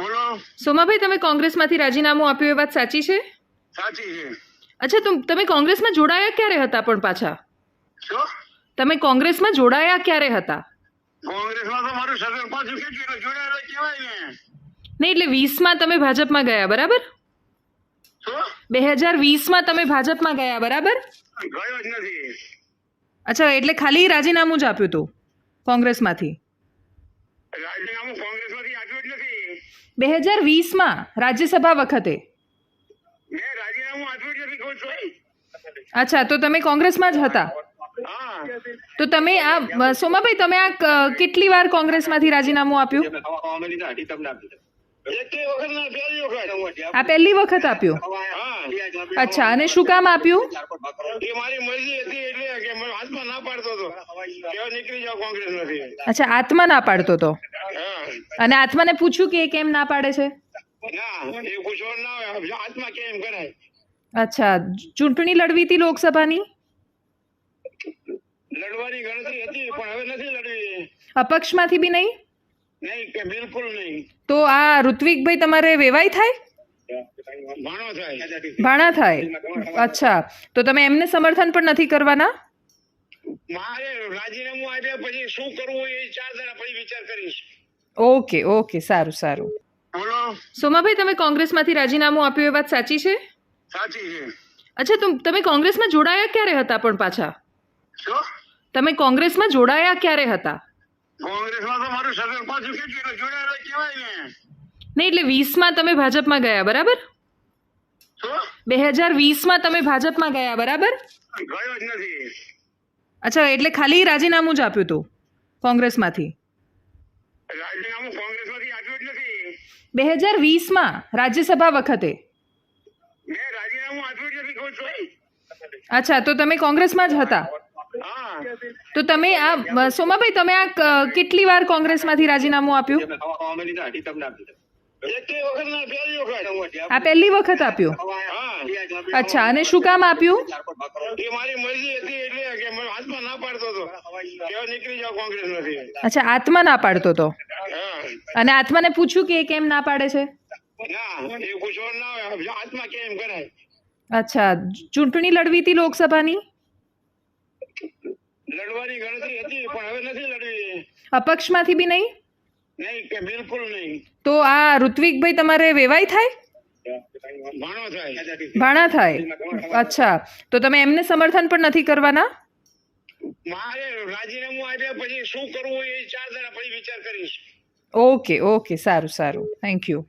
બોલો. સોમાભાઈ તમે કોંગ્રેસમાંથી રાજીનામું આપ્યું એ વાત સાચી છે? સાચી છે. અચ્છા તુમ તમે કોંગ્રેસમાં જોડાયા ક્યારે હતા પણ પાછા? શું? તમે કોંગ્રેસમાં જોડાયા ક્યારે હતા? કોંગ્રેસમાં તો મારું સગન પાછું ખેંચ્યું જોડાયેલા કહેવાય ને. નહીં એટલે વીસમાં તમે ભાજપમાં ગયા બરાબર? બે હજાર વીસમાં તમે ભાજપમાં ગયા બરાબર? ગયો જ નથી. અચ્છા એટલે ખાલી રાજીનામું જ આપ્યું હતું કોંગ્રેસમાંથી? રાજીનામું કોંગ્રેસમાંથી આપ્યું જ નથી બે હજાર વીસમાં રાજ્યસભા વખતે. અચ્છા તો તમે કોંગ્રેસમાં જ હતા? તો તમે આ સોમાભાઈ તમે આ કેટલી વાર કોંગ્રેસમાંથી રાજીનામું આપ્યું? આ પહેલી વખત આપ્યું? અચ્છા અને શું કામ આપ્યું? એ મારી મરજી હતી એટલે કે મને હાથમાં ના પાડતો હતો. કે હવે નીકળી જાઓ કોંગ્રેસ નથી અચ્છા આત્મા ના પાડતો તો? હા અને આત્માને પૂછ્યું કે એ કેમ ના પાડે છે? કેમ કરાય અચ્છા ચૂંટણી લડવી હતી લોકસભાની? લડવાની ગણતરી હતી પણ હવે નથી લડવી. અપક્ષમાંથી બી નહીં? નહીં કે બિલકુલ નહીં. તો આ ઋત્વિકભાઈ તમારે વેવાય થાય? થાય. ભાણા થાય. અચ્છા તો તમે એમને સમર્થન પણ નથી કરવાના? મારે રાજીનામું આપ્યા પછી શું કરવું એ ચાર દાડા પછી વિચાર કરીશ. ઓકે ઓકે સારું સારું. બોલો. સોમાભાઈ તમે કોંગ્રેસમાંથી રાજીનામું આપ્યું એ વાત સાચી છે? સાચી છે. અચ્છા તુમ તમે કોંગ્રેસમાં જોડાયા ક્યારે હતા પણ પાછા? શું? તમે કોંગ્રેસમાં જોડાયા ક્યારે હતા? કોંગ્રેસમાં તો મારું સગન પાછું કેટલું એટલે કહેવાય ને. નહીં એટલે વીસમાં તમે ભાજપમાં ગયા બરાબર? બે હજાર વીસમાં તમે ભાજપમાં ગયા બરાબર? ગયો જ નથી. અચ્છા એટલે ખાલી રાજીનામું જ આપ્યું હતું કોંગ્રેસમાંથી? બે હજાર વીસમાં રાજ્યસભા વખતે. અચ્છા તો તમે કોંગ્રેસમાં જ હતા? તો તમે આ સોમાભાઈ તમે આ કેટલી વાર કોંગ્રેસમાંથી રાજીનામું આપ્યું? એકેય વખત ના પહેલી વખત. આ પહેલી વખત આપ્યું? અચ્છા અને શું કામ આપ્યું? એ મારી મરજી હતી એટલે કે મને હાથમાં ના પાડતો હતો. કે હવે નીકળી જાઓ કોંગ્રેસ નથી અચ્છા આત્મા ના પાડતો તો? હા અને આત્માને પૂછ્યું કે એ કેમ ના પાડે છે? અચ્છા ચૂંટણી લડવી હતી લોકસભાની? લડવાની ગણતરી હતી પણ હવે નથી લડવી. અપક્ષમાંથી બી નહીં? નહીં કે બિલકુલ નહીં. તો આ ઋત્વિકભાઈ તમારે વેવાય થાય? થાય. ભાણા થાય. અચ્છા તો તમે એમને સમર્થન પણ નથી કરવાના? મારે રાજીનામું આપ્યા પછી શું કરવું એ ચાર દાડા પછી વિચાર કરીશ. ઓકે ઓકે સારું સારું. Thank you